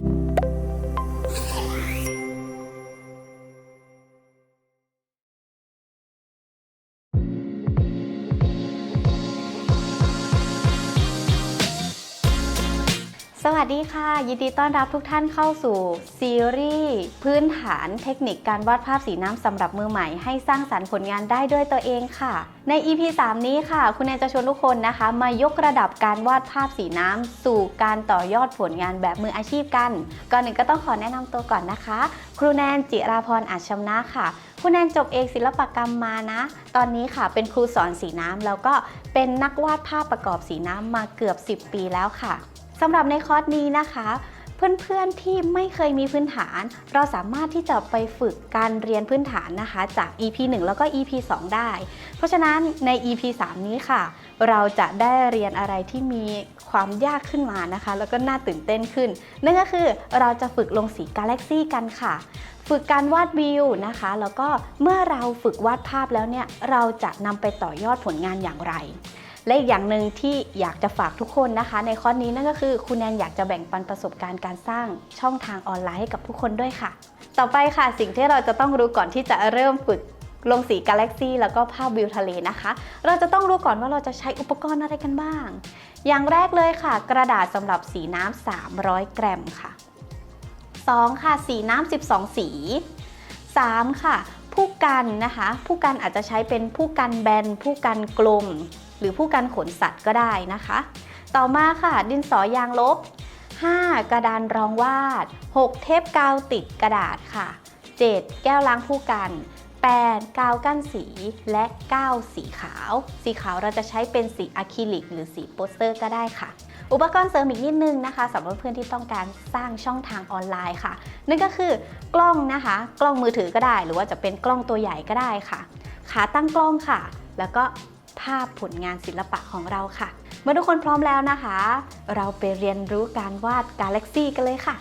Thank you. สวัสดีค่ะ ยินดีต้อนรับทุกท่านเข้าสู่ซีรีส์พื้นฐานเทคนิคการวาดภาพสีน้ำสำหรับมือใหม่ให้สร้างสรรค์ผลงานได้ด้วยตัวเองค่ะ ใน EP 3 นี้ค่ะ คุณแอนจะชวนทุกคนนะคะ มายกระดับการวาดภาพสีน้ำสู่การต่อยอดผลงานแบบมืออาชีพกัน ก่อนหนึ่งก็ต้องขอแนะนำตัวก่อนนะคะ ครูแนนจิราพรอาจชำนะค่ะคุณแนนจบเอกศิลปกรรมมานะ ตอนนี้ค่ะเป็นครูสอนสีน้ำแล้วก็เป็นนักวาดภาพประกอบสีน้ำมาเกือบ 10 ปีแล้วค่ะ สำหรับในคอร์สนี้นะคะ เพื่อนๆที่ไม่เคยมีพื้นฐาน เราสามารถที่จะไปฝึกการเรียนพื้นฐานนะคะ จาก EP 1 แล้วก็ EP 2 ได้ เพราะฉะนั้นใน EP 3 นี้ค่ะ เราจะได้เรียนอะไรที่มีความยากขึ้นมานะคะ แล้วก็น่าตื่นเต้นขึ้น นั่นก็คือเราจะฝึกลงสีกาแล็กซี่กันค่ะฝึกการวาดวิวนะคะ แล้วก็เมื่อเราฝึกวาดภาพแล้วเนี่ย เราจะนำไปต่อยอดผลงานอย่างไร และอีกอย่างหนึ่งที่อยากจะฝากทุกคนนะคะ ในคอร์สนี้นั่นก็คือคุณแนนอยากจะแบ่งปันประสบการณ์การสร้างช่องทางออนไลน์ให้กับทุกคนด้วยค่ะ ต่อไปค่ะสิ่งที่เราจะต้องรู้ก่อนที่จะเริ่มฝึกลงสีกาแล็กซี่แล้วก็ภาพวิวทะเลนะคะ เราจะต้องรู้ก่อนว่าเราจะใช้อุปกรณ์อะไรกันบ้าง อย่างแรกเลยค่ะ กระดาษสำหรับสีน้ำ300กรัมค่ะ 2 ค่ะ สีน้ำ12 สี 3 ค่ะ ผู้กันนะคะ ผู้กันอาจจะใช้เป็นผู้กันแบน ผู้กันกลม หรือผู้กันขนสัตว์ก็ได้นะคะ ต่อมาค่ะ ดินสอยางลบ 5 กระดานรองวาด 6 เทปกาวติดกระดาษค่ะ 7 แก้วล้างผู้กัน 8 กาวกั้นสีและ 9 สีขาว สีขาวเราจะใช้เป็นสีอะคริลิก หรือสีโปสเตอร์ก็ได้ค่ะ อุปกรณ์เสริมอีกนิดนึงนะคะสำหรับเพื่อนที่ต้องการสร้างช่องทางออนไลน์ค่ะ นั่นก็คือกล้องนะคะ กล้องมือถือก็ได้ หรือว่าจะเป็นกล้องตัวใหญ่ก็ได้ค่ะ ขาตั้งกล้องค่ะ แล้วก็ภาพผลงานศิลปะของเราค่ะ เมื่อทุกคนพร้อมแล้วนะคะ เราไปเรียนรู้การวาดกาแล็กซี่กันเลยค่ะ